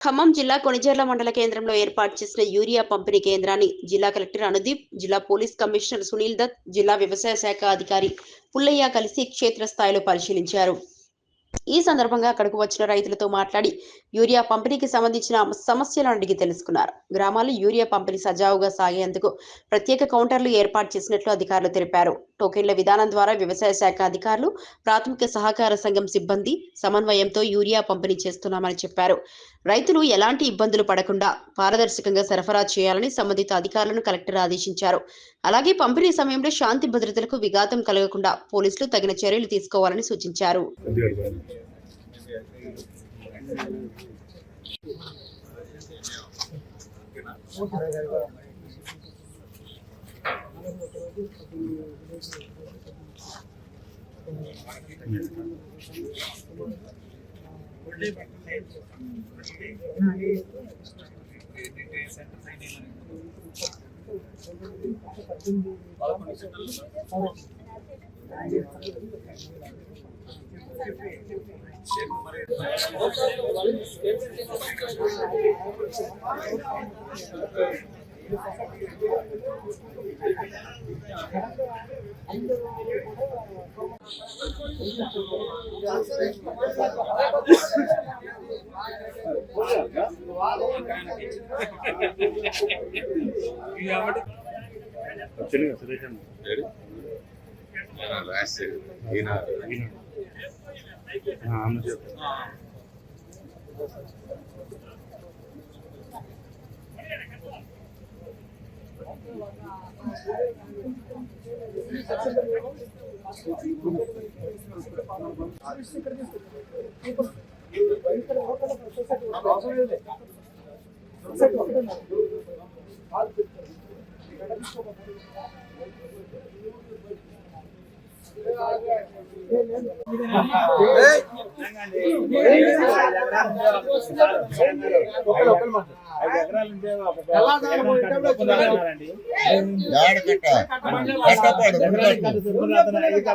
ఖమ్మం జిల్లా కొణిజర్ల మండల కేంద్రంలో ఏర్పాటు చేసిన యూరియా పంపిణీ కేంద్రాన్ని జిల్లా కలెక్టర్ అనుదీప్ జిల్లా పోలీస్ కమిషనర్ సునీల్ దత్ జిల్లా వ్యవసాయ శాఖ అధికారి పుల్లయ్య కలిసి క్షేత్రస్థాయిలో పరిశీలించారు. ఈ సందర్భంగా అక్కడకు వచ్చిన రైతులతో మాట్లాడి యూరియా పంపిణీకి సంబంధించిన సమస్యలను అడిగి తెలుసుకున్నారు. గ్రామాల్లో యూరియా పంపిణీ సజావుగా సాగేందుకు ప్రత్యేక కౌంటర్లు ఏర్పాటు చేసినట్లు అధికారులు తెలిపారు. టోకెన్ల విధానం ద్వారా వ్యవసాయ శాఖ అధికారులు ప్రాథమిక సహకార సంఘం సిబ్బంది సమన్వయంతో యూరియా పంపిణీ చేస్తున్నామని చెప్పారు. రైతులు ఎలాంటి ఇబ్బందులు పడకుండా పారదర్శకంగా సరఫరా చేయాలని సంబంధిత అధికారులను కలెక్టర్ ఆదేశించారు. అలాగే పంపిణీ సమయంలో శాంతి భద్రతలకు విఘాతం కలగకుండా పోలీసులు తగిన చర్యలు తీసుకోవాలని సూచించారు. పదకొండు సెంటర్లు తెలుగు సురేష్ అన్న? ఈయన. ఈయన ఆ, అన్న చెప్పు యాడకట్ట కట్టపాడు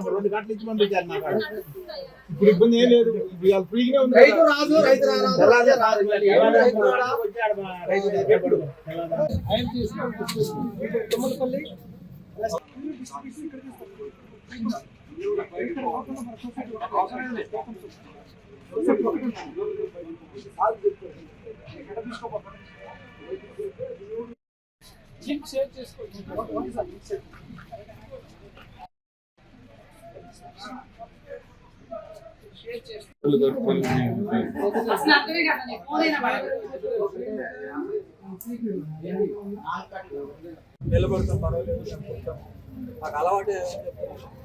రెండు గంటలు నుంచి పంపించారు నాకు ఇప్పుడు ఇబ్బంది ఏం లేదు ఇప్పుడు ఫ్రీగానే ఉంది రైతు రాజు రైతు రారాదు. తెల్లారి రాదు. తెల్లారి రైతు రాదు. కూడా వచ్చాడు అసలు అర్థమే ఫోన్ నిలబడతాం పర్వాలేదు నాకు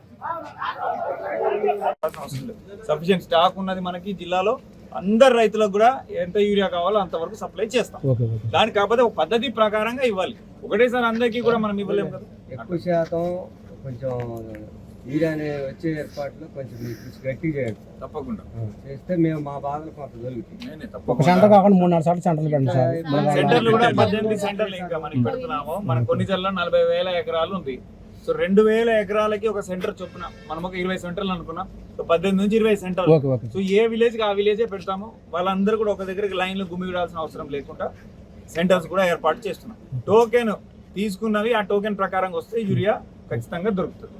సఫిషియెంట్ స్టాక్ ఉన్నది మనకి జిల్లాలో. అందరు రైతులకు కూడా ఎంత యూరియా కావాలో అంతవరకు సప్లై చేస్తాం. దానికి కాకపోతే ఒక పద్ధతి ప్రకారంగా ఇవ్వాలి. ఒకటేసారి అందరికీ కూడా మనం ఇవ్వలేము కదా. ఎక్కువ శాతం కొంచెం ఈరాని వచ్చే ఏర్పాట్లు కొంచెం మీ కృషి గట్టి చేయండి తప్పకుండా. చేస్తే మేము మా బాధలు కొంత దొరుకుతాయి నేనే ఒక తప్పకుండా సెంటర్ కాకుండా మూడు నాలుగు సార్లు సెంటర్లు పెట్టండి సెంటర్లు కూడా పద్దెనిమిది సెంటర్లు ఇంకా మనకి పెడుతున్నాము. మన కొన్ని జిల్లా నలభై వేల ఎకరాలు ఉంది. సో రెండు వేల ఎకరాలకి ఒక సెంటర్ చొప్పున మనం ఒక ఇరవై సెంటర్లు అనుకున్నాం. సో పద్దెనిమిది నుంచి ఇరవై ఓకే సో ఏ విలేజ్కి ఆ విలేజే పెడతాము. వాళ్ళందరూ కూడా ఒక దగ్గరికి లైన్లో గుమిగూడాల్సిన అవసరం లేకుండా సెంటర్స్ కూడా ఏర్పాటు చేస్తున్నాం. టోకెన్ తీసుకున్నవి ఆ టోకెన్ ప్రకారం వస్తే యూరియా ఖచ్చితంగా దొరుకుతుంది.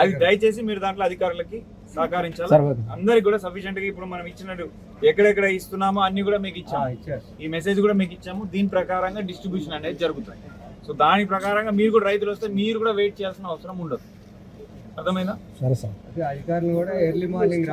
అది దయచేసి మీరు దాంట్లో అధికారులకి సహకరించాలి? అందరికి కూడా సఫిషియెంట్గా ఇప్పుడు మనం ఇచ్చినట్టు ఎక్కడెక్కడ ఇస్తున్నామో అన్ని కూడా మీకు ఇచ్చాము. ఈ మెసేజ్ కూడా మీకు ఇచ్చాము. దీని ప్రకారంగా డిస్ట్రిబ్యూషన్ అనేది జరుగుతుంది. సో దాని ప్రకారంగా మీరు కూడా రైతులు వస్తే మీరు కూడా వెయిట్ చేయాల్సిన అవసరం ఉండదు. అర్థమైందా? సరే సార్. అధికారులు కూడా ఎర్లీ మార్నింగ్